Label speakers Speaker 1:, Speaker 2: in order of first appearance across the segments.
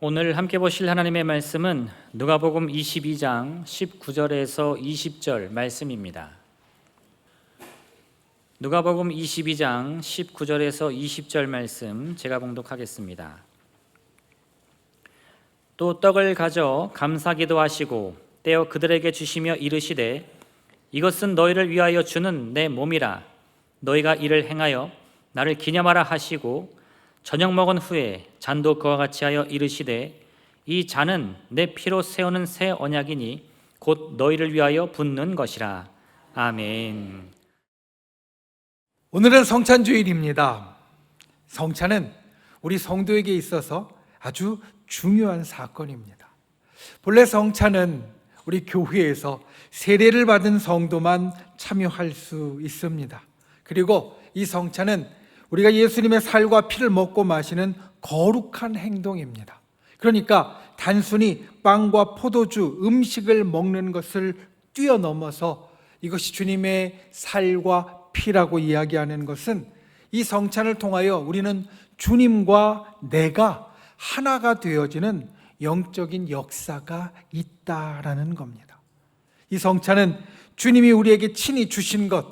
Speaker 1: 오늘 함께 보실 하나님의 말씀은 누가복음 22장 19절에서 20절 말씀입니다. 누가복음 22장 19절에서 20절 말씀 제가 봉독하겠습니다. 또 떡을 가져 감사기도 하시고 떼어 그들에게 주시며 이르시되 이것은 너희를 위하여 주는 내 몸이라 너희가 이를 행하여 나를 기념하라 하시고 저녁 먹은 후에 잔도 그와 같이 하여 이르시되 이 잔은 내 피로 세우는 새 언약이니 곧 너희를 위하여 붓는 것이라 아멘.
Speaker 2: 오늘은 성찬 주일입니다. 성찬은 우리 성도에게 있어서 아주 중요한 사건입니다. 본래 성찬은 우리 교회에서 세례를 받은 성도만 참여할 수 있습니다. 그리고 이 성찬은 우리가 예수님의 살과 피를 먹고 마시는 거룩한 행동입니다. 그러니까 단순히 빵과 포도주, 음식을 먹는 것을 뛰어넘어서 이것이 주님의 살과 피라고 이야기하는 것은 이 성찬을 통하여 우리는 주님과 내가 하나가 되어지는 영적인 역사가 있다라는 겁니다. 이 성찬은 주님이 우리에게 친히 주신 것,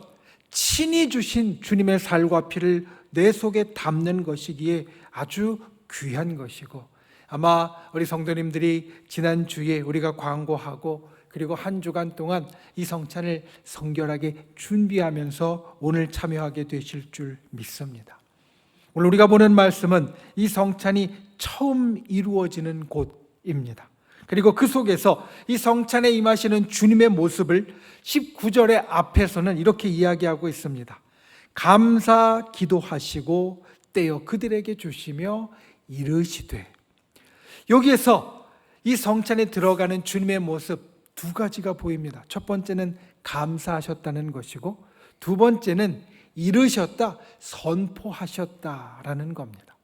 Speaker 2: 친히 주신 주님의 살과 피를 내 속에 담는 것이기에 아주 귀한 것이고 아마 우리 성도님들이 지난 주에 우리가 광고하고 그리고 한 주간 동안 이 성찬을 성결하게 준비하면서 오늘 참여하게 되실 줄 믿습니다. 오늘 우리가 보는 말씀은 이 성찬이 처음 이루어지는 곳입니다. 그리고 그 속에서 이 성찬에 임하시는 주님의 모습을 19절의 앞에서는 이렇게 이야기하고 있습니다. 감사 기도하시고 떼어 그들에게 주시며 이르시되 여기에서 이 성찬에 들어가는 주님의 모습 두 가지가 보입니다. 첫 번째는 감사하셨다는 것이고 두 번째는 이르셨다, 선포하셨다라는 겁니다.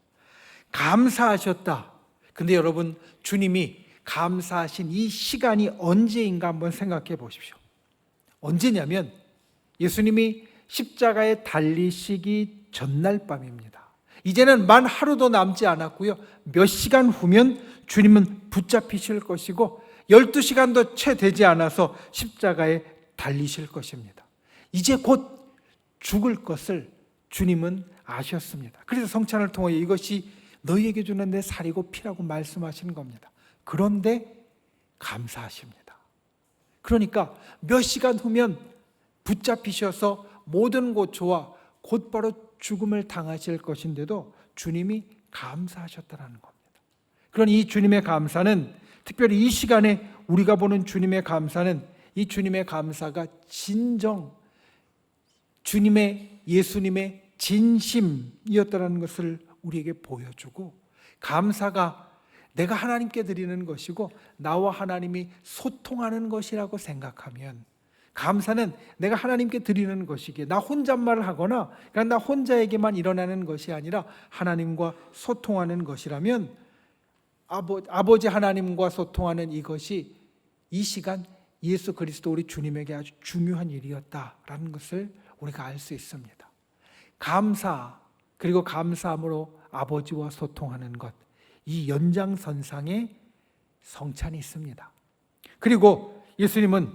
Speaker 2: 감사하셨다. 근데 여러분, 주님이 감사하신 이 시간이 언제인가 한번 생각해 보십시오. 언제냐면 예수님이 십자가에 달리시기 전날 밤입니다. 이제는 만 하루도 남지 않았고요. 몇 시간 후면 주님은 붙잡히실 것이고 12시간도 채 되지 않아서 십자가에 달리실 것입니다. 이제 곧 죽을 것을 주님은 아셨습니다. 그래서 성찬을 통해 이것이 너희에게 주는 내 살이고 피라고 말씀하시는 겁니다. 그런데 감사하십니다. 그러니까 몇 시간 후면 붙잡히셔서 모든 고초와 곧바로 죽음을 당하실 것인데도 주님이 감사하셨다는 겁니다. 그러니 이 주님의 감사는 특별히 이 시간에 우리가 보는 주님의 감사는 이 주님의 감사가 진정 주님의 예수님의 진심이었다는 것을 우리에게 보여주고 감사가 내가 하나님께 드리는 것이고 나와 하나님이 소통하는 것이라고 생각하면 감사는 내가 하나님께 드리는 것이기에 나 혼잣말을 하거나 그냥 나 혼자에게만 일어나는 것이 아니라 하나님과 소통하는 것이라면 아버, 아버지 하나님과 소통하는 이것이 이 시간 예수 그리스도 우리 주님에게 아주 중요한 일이었다라는 것을 우리가 알 수 있습니다. 감사 그리고 감사함으로 아버지와 소통하는 것 이 연장선상에 성찬이 있습니다. 그리고 예수님은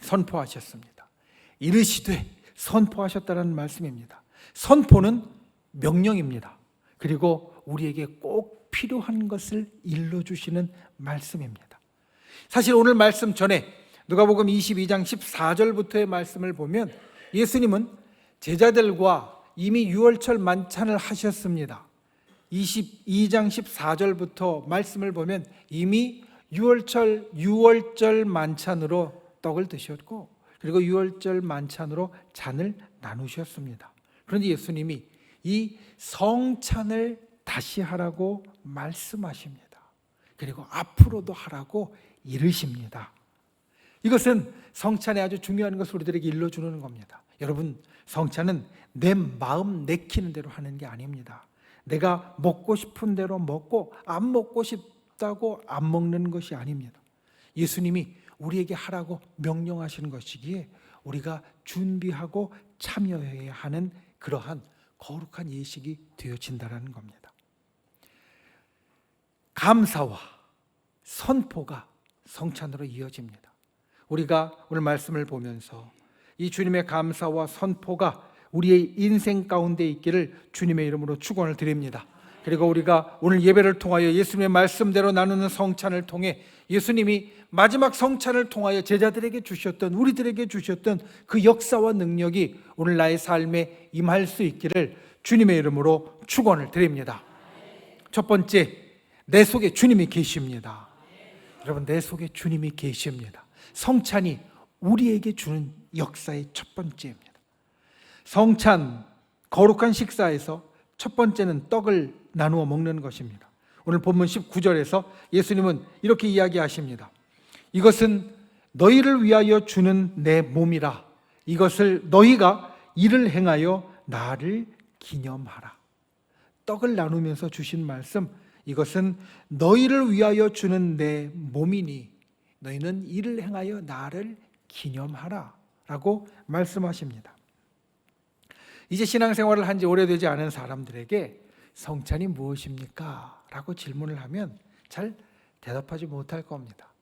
Speaker 2: 선포하셨습니다. 이르시되 선포하셨다는 말씀입니다. 선포는 명령입니다. 그리고 우리에게 꼭 필요한 것을 일러 주시는 말씀입니다. 사실 오늘 말씀 전에 누가복음 22장 14절부터의 말씀을 보면 예수님은 제자들과 이미 유월절 만찬을 하셨습니다. 22장 14절부터 말씀을 보면 이미 유월절 유월절 만찬으로 떡을 드셨고 그리고 유월절 만찬으로 잔을 나누셨습니다. 그런데 예수님이 이 성찬을 다시 하라고 말씀하십니다. 그리고 앞으로도 하라고 이르십니다. 이것은 성찬에 아주 중요한 것을 우리들에게 일러주는 겁니다. 여러분, 성찬은 내 마음 내키는 대로 하는 게 아닙니다. 내가 먹고 싶은 대로 먹고 안 먹고 싶다고 안 먹는 것이 아닙니다. 예수님이 우리에게 하라고 명령하시는 것이기에 우리가 준비하고 참여해야 하는 그러한 거룩한 예식이 되어진다는 겁니다. 감사와 선포가 성찬으로 이어집니다. 우리가 오늘 말씀을 보면서 이 주님의 감사와 선포가 우리의 인생 가운데 있기를 주님의 이름으로 축원을 드립니다. 그리고 우리가 오늘 예배를 통하여 예수님의 말씀대로 나누는 성찬을 통해 예수님이 마지막 성찬을 통하여 제자들에게 주셨던 우리들에게 주셨던 그 역사와 능력이 오늘 나의 삶에 임할 수 있기를 주님의 이름으로 축원을 드립니다. 첫 번째, 내 속에 주님이 계십니다. 여러분, 내 속에 주님이 계십니다. 성찬이 우리에게 주는 역사의 첫 번째입니다. 성찬, 거룩한 식사에서 첫 번째는 떡을 나누어 먹는 것입니다. 오늘 본문 19절에서 예수님은 이렇게 이야기하십니다. 이것은 너희를 위하여 주는 내 몸이라. 이것을 너희가 이를 행하여 나를 기념하라. 떡을 나누면서 주신 말씀, 이것은 너희를 위하여 주는 내 몸이니 너희는 이를 행하여 나를 기념하라. 라고 말씀하십니다. 이제 신앙생활을 한 지 오래되지 않은 사람들에게 성찬이 무엇입니까? 라고 질문을 하면 잘 대답하지 못할 겁니다.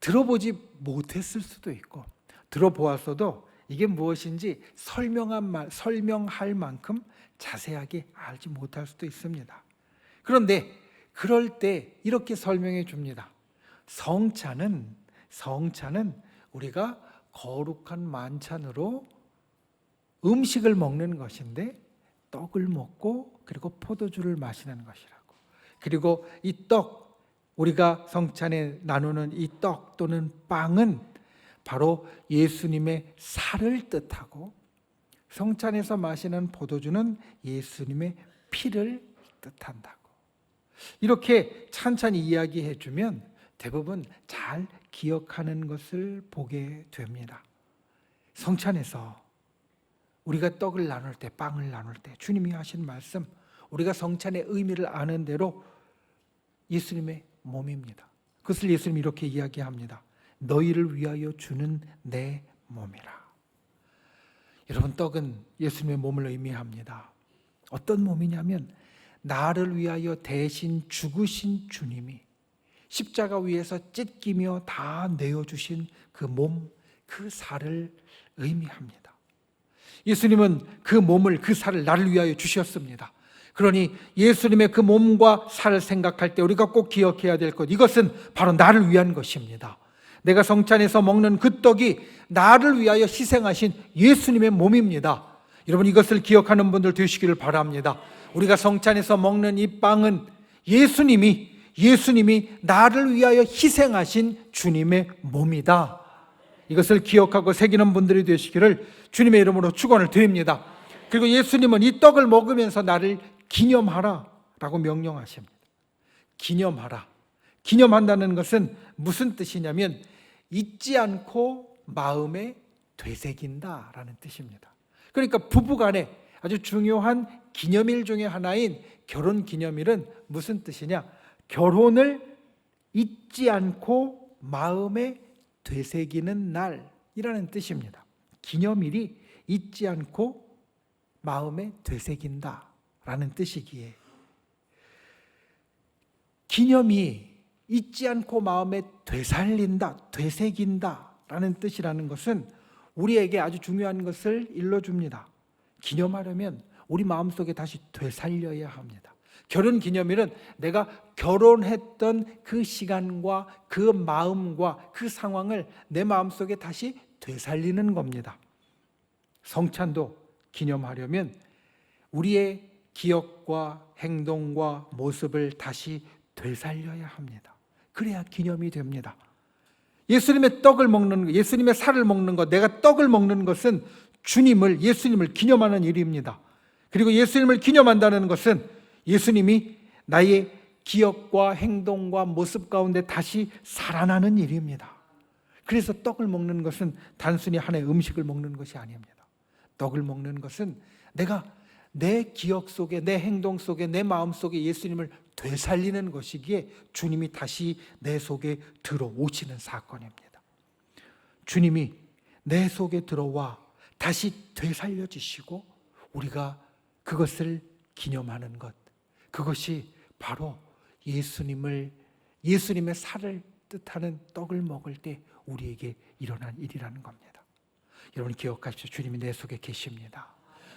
Speaker 2: 들어보지 못했을 수도 있고 들어보았어도 이게 무엇인지 설명한 말, 설명할 만큼 자세하게 알지 못할 수도 있습니다. 그런데 그럴 때 이렇게 설명해 줍니다. 성찬은 성찬은 우리가 거룩한 만찬으로 음식을 먹는 것인데 떡을 먹고 그리고 포도주를 마시는 것이라고. 그리고 이 떡 우리가 성찬에 나누는 이 떡 또는 빵은 바로 예수님의 살을 뜻하고 성찬에서 마시는 포도주는 예수님의 피를 뜻한다고. 이렇게 찬찬히 이야기해 주면 대부분 잘 기억하는 것을 보게 됩니다. 성찬에서 우리가 떡을 나눌 때, 빵을 나눌 때 주님이 하신 말씀, 우리가 성찬의 의미를 아는 대로 예수님의 몸입니다. 그것을 예수님이 이렇게 이야기합니다. 너희를 위하여 주는 내 몸이라. 여러분 떡은 예수님의 몸을 의미합니다. 어떤 몸이냐면 나를 위하여 대신 죽으신 주님이 십자가 위에서 찢기며 다 내어 주신 그 몸, 그 살을 의미합니다. 예수님은 그 몸을 그 살을 나를 위하여 주셨습니다. 그러니 예수님의 그 몸과 살을 생각할 때 우리가 꼭 기억해야 될 것, 이것은 바로 나를 위한 것입니다. 내가 성찬에서 먹는 그 떡이 나를 위하여 희생하신 예수님의 몸입니다. 여러분 이것을 기억하는 분들 되시기를 바랍니다. 우리가 성찬에서 먹는 이 빵은 예수님이 예수님이 나를 위하여 희생하신 주님의 몸이다. 이것을 기억하고 새기는 분들이 되시기를 주님의 이름으로 축원을 드립니다. 그리고 예수님은 이 떡을 먹으면서 나를 기념하라라고 명령하십니다. 기념하라. 기념한다는 것은 무슨 뜻이냐면 잊지 않고 마음에 되새긴다라는 뜻입니다. 그러니까 부부간에 아주 중요한 기념일 중에 하나인 결혼 기념일은 무슨 뜻이냐? 결혼을 잊지 않고 마음에 되새기는 날이라는 뜻입니다. 기념일이 잊지 않고 마음에 되새긴다 라는 뜻이기에 기념이 잊지 않고 마음에 되살린다, 되새긴다 라는 뜻이라는 것은 우리에게 아주 중요한 것을 일러줍니다. 기념하려면 우리 마음속에 다시 되살려야 합니다. 결혼 기념일은 내가 결혼했던 그 시간과 그 마음과 그 상황을 내 마음속에 다시 되살리는 겁니다. 성찬도 기념하려면 우리의 기억과 행동과 모습을 다시 되살려야 합니다. 그래야 기념이 됩니다. 예수님의 떡을 먹는 것, 예수님의 살을 먹는 것, 내가 떡을 먹는 것은 주님을 예수님을 기념하는 일입니다. 그리고 예수님을 기념한다는 것은 예수님이 나의 기억과 행동과 모습 가운데 다시 살아나는 일입니다. 그래서 떡을 먹는 것은 단순히 하나의 음식을 먹는 것이 아닙니다. 떡을 먹는 것은 내가 내 기억 속에, 내 행동 속에, 내 마음 속에 예수님을 되살리는 것이기에 주님이 다시 내 속에 들어오시는 사건입니다. 주님이 내 속에 들어와 다시 되살려지시고 우리가 그것을 기념하는 것. 그것이 바로 예수님을 예수님의 살을 뜻하는 떡을 먹을 때 우리에게 일어난 일이라는 겁니다. 여러분 기억하십시오. 주님이 내 속에 계십니다.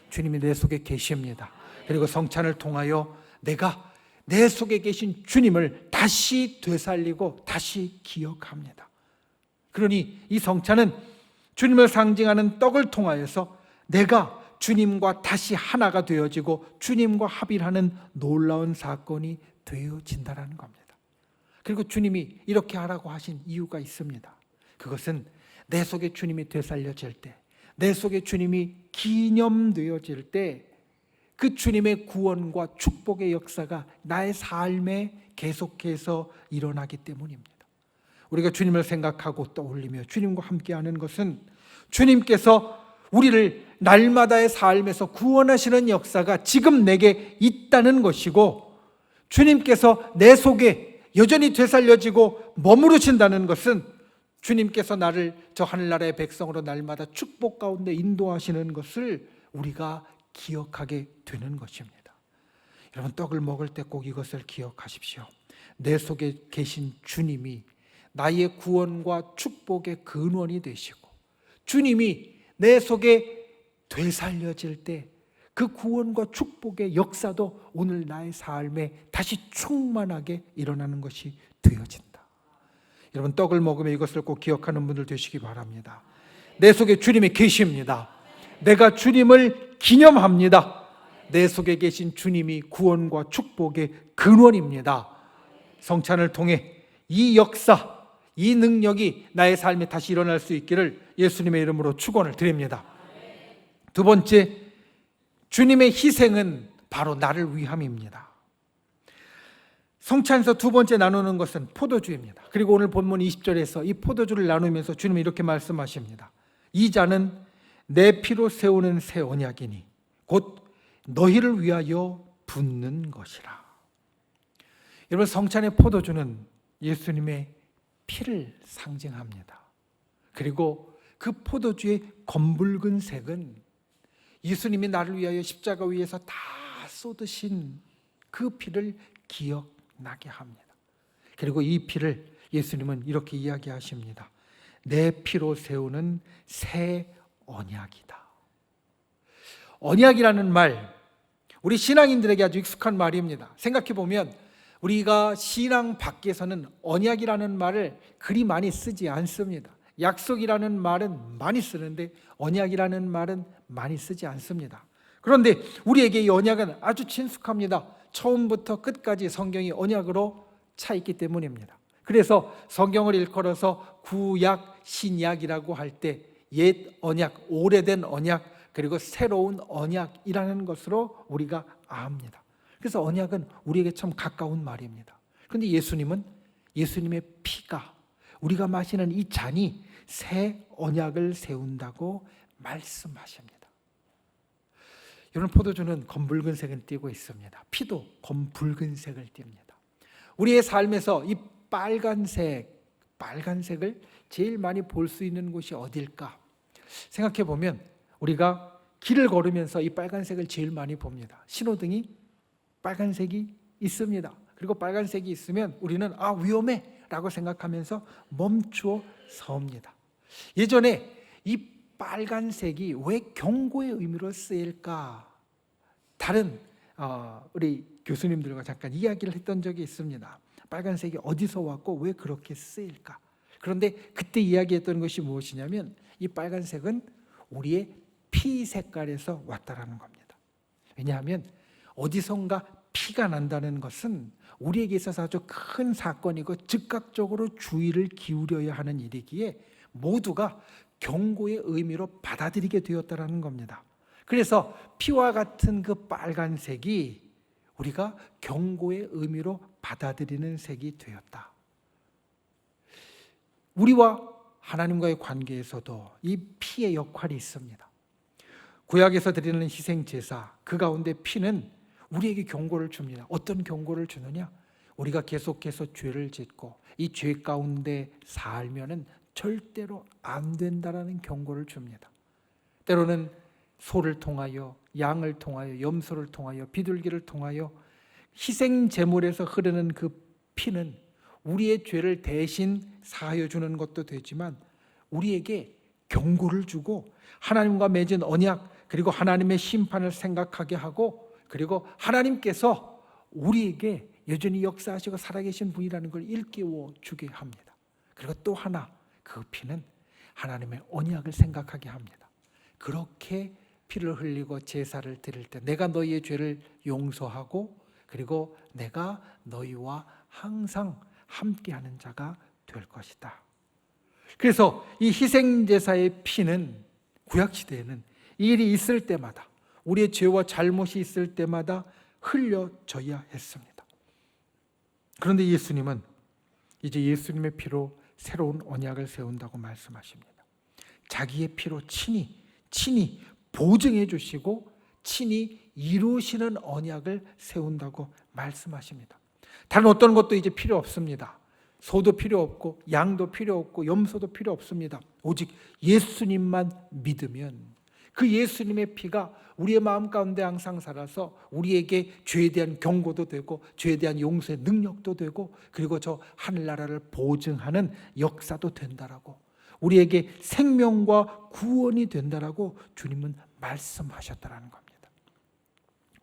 Speaker 2: 주님이 내 속에 계십니다. 그리고 성찬을 통하여 내가 내 속에 계신 주님을 다시 되살리고 다시 기억합니다. 그러니 이 성찬은 주님을 상징하는 떡을 통하여서 내가 주님과 다시 하나가 되어지고 주님과 합일하는 놀라운 사건이 되어진다라는 겁니다. 그리고 주님이 이렇게 하라고 하신 이유가 있습니다. 그것은 내 속에 주님이 되살려질 때, 내 속에 주님이 기념되어질 때, 그 주님의 구원과 축복의 역사가 나의 삶에 계속해서 일어나기 때문입니다. 우리가 주님을 생각하고 떠올리며 주님과 함께하는 것은 주님께서 우리를 날마다의 삶에서 구원하시는 역사가 지금 내게 있다는 것이고 주님께서 내 속에 여전히 되살려지고 머무르신다는 것은 주님께서 나를 저 하늘나라의 백성으로 날마다 축복 가운데 인도하시는 것을 우리가 기억하게 되는 것입니다. 여러분 떡을 먹을 때 꼭 이것을 기억하십시오. 내 속에 계신 주님이 나의 구원과 축복의 근원이 되시고 주님이 내 속에 되살려질 때 그 구원과 축복의 역사도 오늘 나의 삶에 다시 충만하게 일어나는 것이 되어진다. 여러분 떡을 먹으며 이것을 꼭 기억하는 분들 되시기 바랍니다. 내 속에 주님이 계십니다. 내가 주님을 기념합니다. 내 속에 계신 주님이 구원과 축복의 근원입니다. 성찬을 통해 이 역사, 이 능력이 나의 삶에 다시 일어날 수 있기를 예수님의 이름으로 축원을 드립니다. 두 번째, 주님의 희생은 바로 나를 위함입니다. 성찬에서 두 번째 나누는 것은 포도주입니다. 그리고 오늘 본문 20절에서 이 포도주를 나누면서 주님이 이렇게 말씀하십니다. 이 잔은 내 피로 세우는 새 언약이니 곧 너희를 위하여 붓는 것이라. 여러분 성찬의 포도주는 예수님의 피를 상징합니다. 그리고 그 포도주의 검붉은 색은 예수님이 나를 위하여 십자가 위에서 다 쏟으신 그 피를 기억나게 합니다. 그리고 이 피를 예수님은 이렇게 이야기하십니다. 내 피로 세우는 새 언약이다. 언약이라는 말, 우리 신앙인들에게 아주 익숙한 말입니다. 생각해 보면 우리가 신앙 밖에서는 언약이라는 말을 그리 많이 쓰지 않습니다. 약속이라는 말은 많이 쓰는데 언약이라는 말은 많이 쓰지 않습니다. 그런데 우리에게 이 언약은 아주 친숙합니다. 처음부터 끝까지 성경이 언약으로 차 있기 때문입니다. 그래서 성경을 일컬어서 구약, 신약이라고 할 때 옛 언약, 오래된 언약, 그리고 새로운 언약이라는 것으로 우리가 압니다. 그래서 언약은 우리에게 참 가까운 말입니다. 그런데 예수님은 예수님의 피가 우리가 마시는 이 잔이 새 언약을 세운다고 말씀하십니다. 여러분 포도주는 검붉은 색을 띠고 있습니다. 피도 검붉은 색을 띱니다. 우리의 삶에서 이 빨간색, 빨간색을 제일 많이 볼 수 있는 곳이 어딜까? 생각해 보면 우리가 길을 걸으면서 이 빨간색을 제일 많이 봅니다. 신호등이 빨간색이 있습니다. 그리고 빨간색이 있으면 우리는 아 위험해 라고 생각하면서 멈추어 섭니다. 예전에 이 빨간색이 왜 경고의 의미로 쓰일까? 다른 어, 우리 교수님들과 잠깐 이야기를 했던 적이 있습니다. 빨간색이 어디서 왔고 왜 그렇게 쓰일까? 그런데 그때 이야기했던 것이 무엇이냐면 이 빨간색은 우리의 피 색깔에서 왔다라는 겁니다. 왜냐하면 어디선가 피가 난다는 것은 우리에게 있어서 아주 큰 사건이고 즉각적으로 주의를 기울여야 하는 일이기에 모두가 경고의 의미로 받아들이게 되었다라는 겁니다. 그래서 피와 같은 그 빨간색이 우리가 경고의 의미로 받아들이는 색이 되었다. 우리와 하나님과의 관계에서도 이 피의 역할이 있습니다. 구약에서 드리는 희생 제사 그 가운데 피는 우리에게 경고를 줍니다. 어떤 경고를 주느냐? 우리가 계속해서 죄를 짓고 이 죄 가운데 살면은 절대로 안 된다라는 경고를 줍니다. 때로는 소를 통하여 양을 통하여 염소를 통하여 비둘기를 통하여 희생 제물에서 흐르는 그 피는 우리의 죄를 대신 사하여 주는 것도 되지만 우리에게 경고를 주고 하나님과 맺은 언약 그리고 하나님의 심판을 생각하게 하고 그리고 하나님께서 우리에게 여전히 역사하시고 살아계신 분이라는 걸 일깨워 주게 합니다. 그리고 또 하나 그 피는 하나님의 언약을 생각하게 합니다. 그렇게 피를 흘리고 제사를 드릴 때 내가 너희의 죄를 용서하고 그리고 내가 너희와 항상 함께하는 자가 될 것이다. 그래서 이 희생 제사의 피는 구약 시대에는 이 일이 있을 때마다 우리의 죄와 잘못이 있을 때마다 흘려져야 했습니다. 그런데 예수님은 이제 예수님의 피로 새로운 언약을 세운다고 말씀하십니다. 자기의 피로 친히 친히 보증해 주시고 친히 이루시는 언약을 세운다고 말씀하십니다. 다른 어떤 것도 이제 필요 없습니다. 소도 필요 없고 양도 필요 없고 염소도 필요 없습니다. 오직 예수님만 믿으면 그 예수님의 피가 우리의 마음 가운데 항상 살아서 우리에게 죄에 대한 경고도 되고 죄에 대한 용서의 능력도 되고 그리고 저 하늘나라를 보증하는 역사도 된다라고 우리에게 생명과 구원이 된다라고 주님은 말씀하셨다라는 겁니다.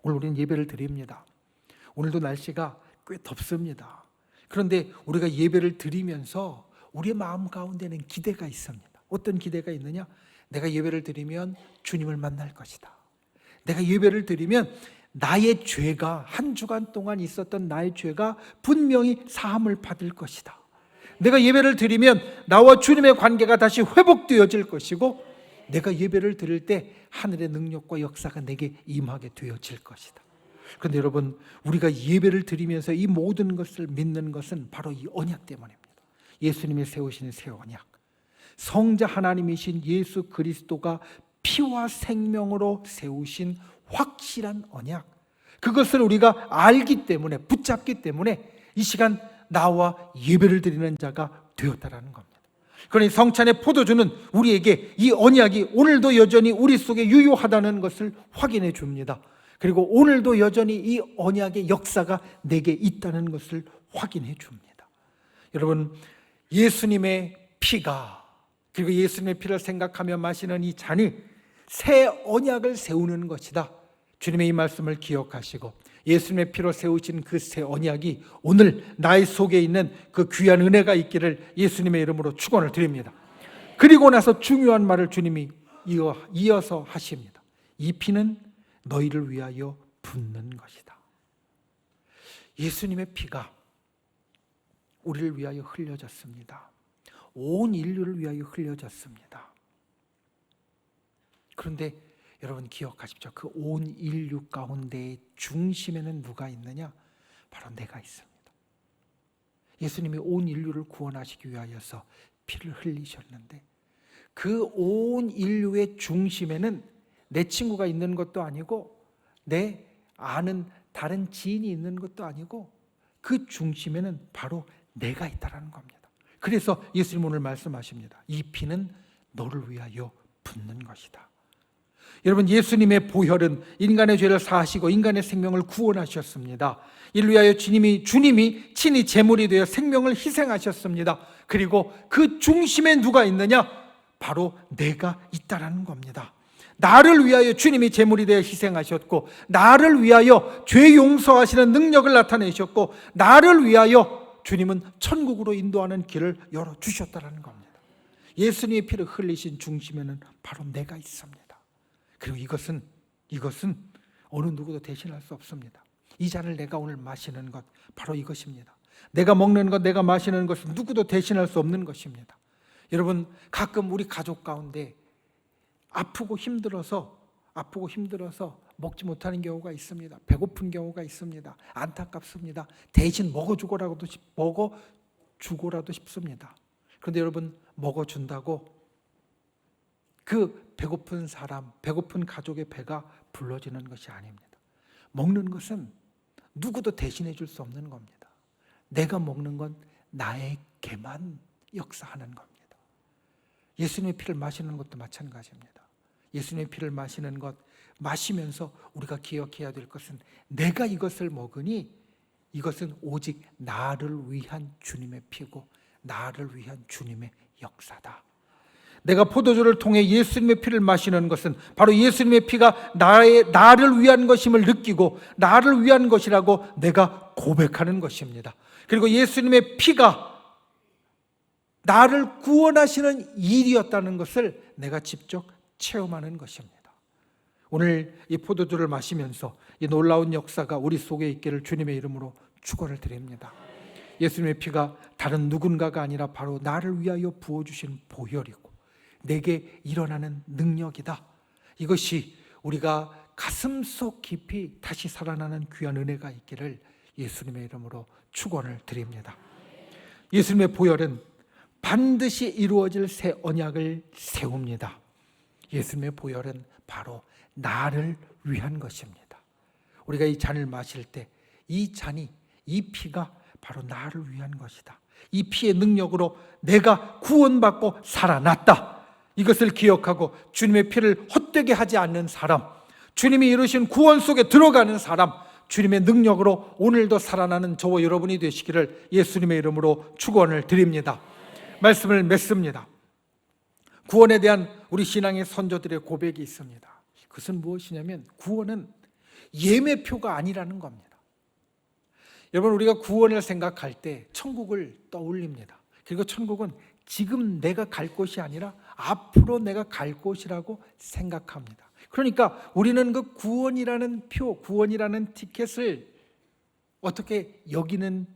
Speaker 2: 오늘 우리는 예배를 드립니다. 오늘도 날씨가 꽤 덥습니다. 그런데 우리가 예배를 드리면서 우리의 마음 가운데는 기대가 있습니다. 어떤 기대가 있느냐? 내가 예배를 드리면 주님을 만날 것이다. 내가 예배를 드리면 나의 죄가 한 주간 동안 있었던 나의 죄가 분명히 사함을 받을 것이다. 내가 예배를 드리면 나와 주님의 관계가 다시 회복되어질 것이고 내가 예배를 드릴 때 하늘의 능력과 역사가 내게 임하게 되어질 것이다. 그런데 여러분 우리가 예배를 드리면서 이 모든 것을 믿는 것은 바로 이 언약 때문입니다. 예수님이 세우신 새 언약. 성자 하나님이신 예수 그리스도가 피와 생명으로 세우신 확실한 언약. 그것을 우리가 알기 때문에 붙잡기 때문에 이 시간 나와 예배를 드리는 자가 되었다라는 겁니다. 그러니 성찬의 포도주는 우리에게 이 언약이 오늘도 여전히 우리 속에 유효하다는 것을 확인해 줍니다. 그리고 오늘도 여전히 이 언약의 역사가 내게 있다는 것을 확인해 줍니다. 여러분, 예수님의 피가 그리고 예수님의 피를 생각하며 마시는 이 잔이 새 언약을 세우는 것이다. 주님의 이 말씀을 기억하시고 예수님의 피로 세우신 그 새 언약이 오늘 나의 속에 있는 그 귀한 은혜가 있기를 예수님의 이름으로 축원을 드립니다. 그리고 나서 중요한 말을 주님이 이어, 이어서 하십니다. 이 피는 너희를 위하여 붓는 것이다. 예수님의 피가 우리를 위하여 흘려졌습니다. 온 인류를 위하여 흘려졌습니다. 그런데 여러분 기억하십시오. 그 온 인류 가운데의 중심에는 누가 있느냐? 바로 내가 있습니다. 예수님이 온 인류를 구원하시기 위하여서 피를 흘리셨는데 그 온 인류의 중심에는 내 친구가 있는 것도 아니고 내 아는 다른 지인이 있는 것도 아니고 그 중심에는 바로 내가 있다라는 겁니다. 그래서 예수님 오늘 말씀하십니다. 이 피는 너를 위하여 붓는 것이다. 여러분 예수님의 보혈은 인간의 죄를 사하시고 인간의 생명을 구원하셨습니다. 이를 위하여 주님이 주님이 친히 제물이 되어 생명을 희생하셨습니다. 그리고 그 중심에 누가 있느냐? 바로 내가 있다라는 겁니다. 나를 위하여 주님이 제물이 되어 희생하셨고 나를 위하여 죄 용서하시는 능력을 나타내셨고 나를 위하여 주님은 천국으로 인도하는 길을 열어 주셨다라는 겁니다. 예수님의 피를 흘리신 중심에는 바로 내가 있습니다. 그리고 이것은 이것은 어느 누구도 대신할 수 없습니다. 이 잔을 내가 오늘 마시는 것 바로 이것입니다. 내가 먹는 것, 내가 마시는 것은 누구도 대신할 수 없는 것입니다. 여러분 가끔 우리 가족 가운데 아프고 힘들어서 아프고 힘들어서 먹지 못하는 경우가 있습니다. 배고픈 경우가 있습니다. 안타깝습니다. 대신 먹어 주고라고도 먹어 주고라도 싶습니다. 그런데 여러분 먹어 준다고 그 배고픈 사람, 배고픈 가족의 배가 불러지는 것이 아닙니다. 먹는 것은 누구도 대신해 줄 수 없는 겁니다. 내가 먹는 건 나에게만 역사하는 겁니다. 예수님의 피를 마시는 것도 마찬가지입니다. 예수님의 피를 마시는 것, 마시면서 우리가 기억해야 될 것은 내가 이것을 먹으니 이것은 오직 나를 위한 주님의 피고 나를 위한 주님의 역사다. 내가 포도주를 통해 예수님의 피를 마시는 것은 바로 예수님의 피가 나의 나를 위한 것임을 느끼고 나를 위한 것이라고 내가 고백하는 것입니다. 그리고 예수님의 피가 나를 구원하시는 일이었다는 것을 내가 직접 체험하는 것입니다. 오늘 이 포도주를 마시면서 이 놀라운 역사가 우리 속에 있기를 주님의 이름으로 축원을 드립니다. 예수님의 피가 다른 누군가가 아니라 바로 나를 위하여 부어 주신 보혈이고 내게 일어나는 능력이다. 이것이 우리가 가슴속 깊이 다시 살아나는 귀한 은혜가 있기를 예수님의 이름으로 축원을 드립니다. 예수님의 보혈은 반드시 이루어질 새 언약을 세웁니다. 예수님의 보혈은 바로 나를 위한 것입니다. 우리가 이 잔을 마실 때 이 잔이 이 피가 바로 나를 위한 것이다. 이 피의 능력으로 내가 구원받고 살아났다. 이것을 기억하고 주님의 피를 헛되게 하지 않는 사람, 주님이 이루신 구원 속에 들어가는 사람, 주님의 능력으로 오늘도 살아나는 저와 여러분이 되시기를 예수님의 이름으로 축원을 드립니다. 말씀을 맺습니다. 구원에 대한 우리 신앙의 선조들의 고백이 있습니다. 그것은 무엇이냐면 구원은 예매표가 아니라는 겁니다. 여러분 우리가 구원을 생각할 때 천국을 떠올립니다. 그리고 천국은 지금 내가 갈 곳이 아니라 앞으로 내가 갈 곳이라고 생각합니다. 그러니까 우리는 그 구원이라는 표, 구원이라는 티켓을 어떻게 여기는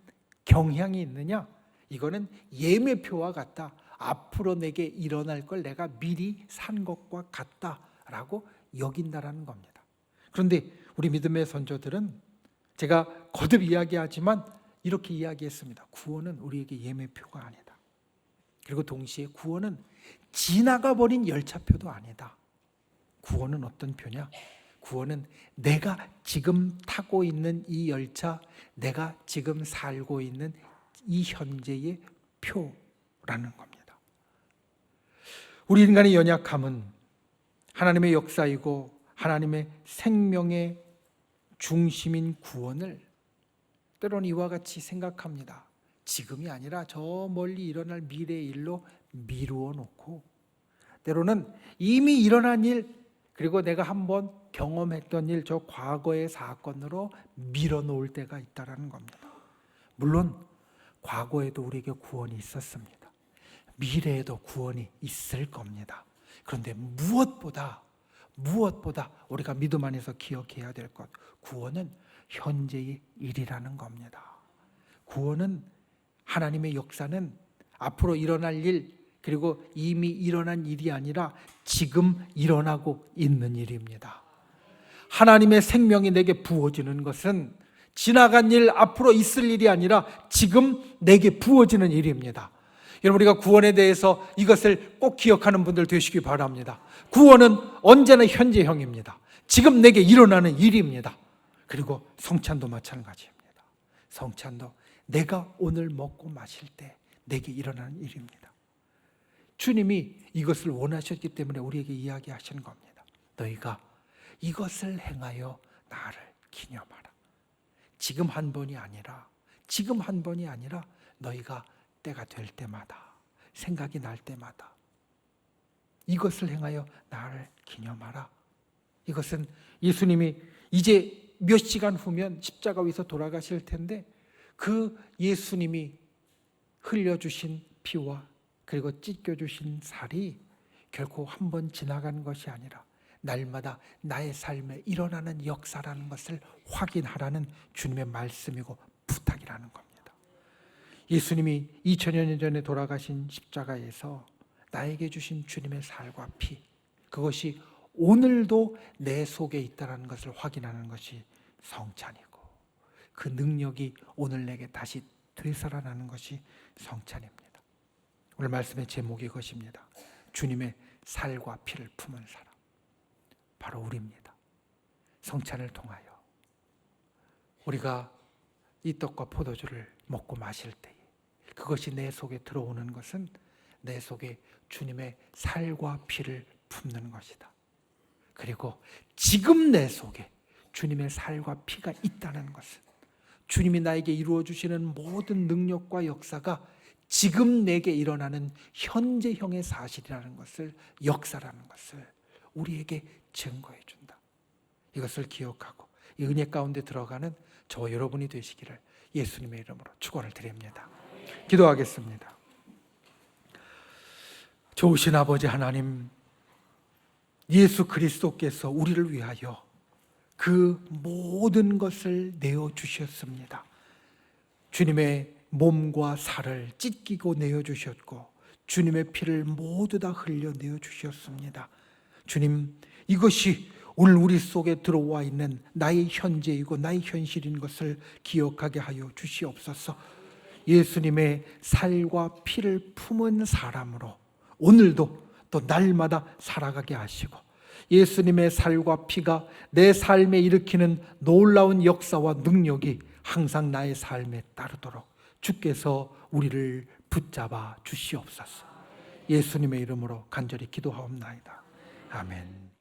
Speaker 2: 경향이 있느냐? 이거는 예매표와 같다. 앞으로 내게 일어날 걸 내가 미리 산 것과 같다라고 여긴다라는 겁니다. 그런데 우리 믿음의 선조들은 제가 거듭 이야기하지만 이렇게 이야기했습니다. 구원은 우리에게 예매표가 아니다. 그리고 동시에 구원은 지나가 버린 열차표도 아니다. 구원은 어떤 표냐? 구원은 내가 지금 타고 있는 이 열차, 내가 지금 살고 있는 이 현재의 표라는 겁니다. 우리 인간의 연약함은 하나님의 역사이고 하나님의 생명의 중심인 구원을 때론 이와 같이 생각합니다. 지금이 아니라 저 멀리 일어날 미래의 일로 미루어 놓고 때로는 이미 일어난 일 그리고 내가 한번 경험했던 일 저 과거의 사건으로 밀어 놓을 때가 있다라는 겁니다. 물론 과거에도 우리에게 구원이 있었습니다. 미래에도 구원이 있을 겁니다. 그런데 무엇보다 무엇보다 우리가 믿음 안에서 기억해야 될 것, 구원은 현재의 일이라는 겁니다. 구원은 하나님의 역사는 앞으로 일어날 일, 그리고 이미 일어난 일이 아니라 지금 일어나고 있는 일입니다. 하나님의 생명이 내게 부어지는 것은 지나간 일, 앞으로 있을 일이 아니라 지금 내게 부어지는 일입니다. 여러분 우리가 구원에 대해서 이것을 꼭 기억하는 분들 되시기 바랍니다. 구원은 언제나 현재형입니다. 지금 내게 일어나는 일입니다. 그리고 성찬도 마찬가지입니다. 성찬도 내가 오늘 먹고 마실 때 내게 일어나는 일입니다. 주님이 이것을 원하셨기 때문에 우리에게 이야기하시는 겁니다. 너희가 이것을 행하여 나를 기념하라. 지금 한 번이 아니라 지금 한 번이 아니라 너희가 때가 될 때마다 생각이 날 때마다 이것을 행하여 나를 기념하라. 이것은 예수님이 이제 몇 시간 후면 십자가 위에서 돌아가실 텐데 그 예수님이 흘려주신 피와 그리고 찢겨주신 살이 결코 한 번 지나간 것이 아니라 날마다 나의 삶에 일어나는 역사라는 것을 확인하라는 주님의 말씀이고 부탁이라는 겁니다. 예수님이 2000여 년 전에 돌아가신 십자가에서 나에게 주신 주님의 살과 피 그것이 오늘도 내 속에 있다는 것을 확인하는 것이 성찬이고 그 능력이 오늘 내게 다시 되살아나는 것이 성찬입니다. 오늘 말씀의 제목이 이것입니다. 주님의 살과 피를 품은 사람 바로 우리입니다. 성찬을 통하여 우리가 이 떡과 포도주를 먹고 마실 때에 그것이 내 속에 들어오는 것은 내 속에 주님의 살과 피를 품는 것이다. 그리고 지금 내 속에 주님의 살과 피가 있다는 것은 주님이 나에게 이루어 주시는 모든 능력과 역사가 지금 내게 일어나는 현재형의 사실이라는 것을 역사라는 것을 우리에게 증거해 준다. 이것을 기억하고 이 은혜 가운데 들어가는 저와 여러분이 되시기를 예수님의 이름으로 축원을 드립니다. 기도하겠습니다. 좋으신 아버지 하나님 예수 그리스도께서 우리를 위하여 그 모든 것을 내어 주셨습니다. 주님의 몸과 살을 찢기고 내어 주셨고 주님의 피를 모두 다 흘려 내어 주셨습니다. 주님 이것이 오늘 우리 속에 들어와 있는 나의 현재이고 나의 현실인 것을 기억하게 하여 주시옵소서. 예수님의 살과 피를 품은 사람으로 오늘도 또 날마다 살아가게 하시고 예수님의 살과 피가 내 삶에 일으키는 놀라운 역사와 능력이 항상 나의 삶에 따르도록 주께서 우리를 붙잡아 주시옵소서. 예수님의 이름으로 간절히 기도하옵나이다. 아멘.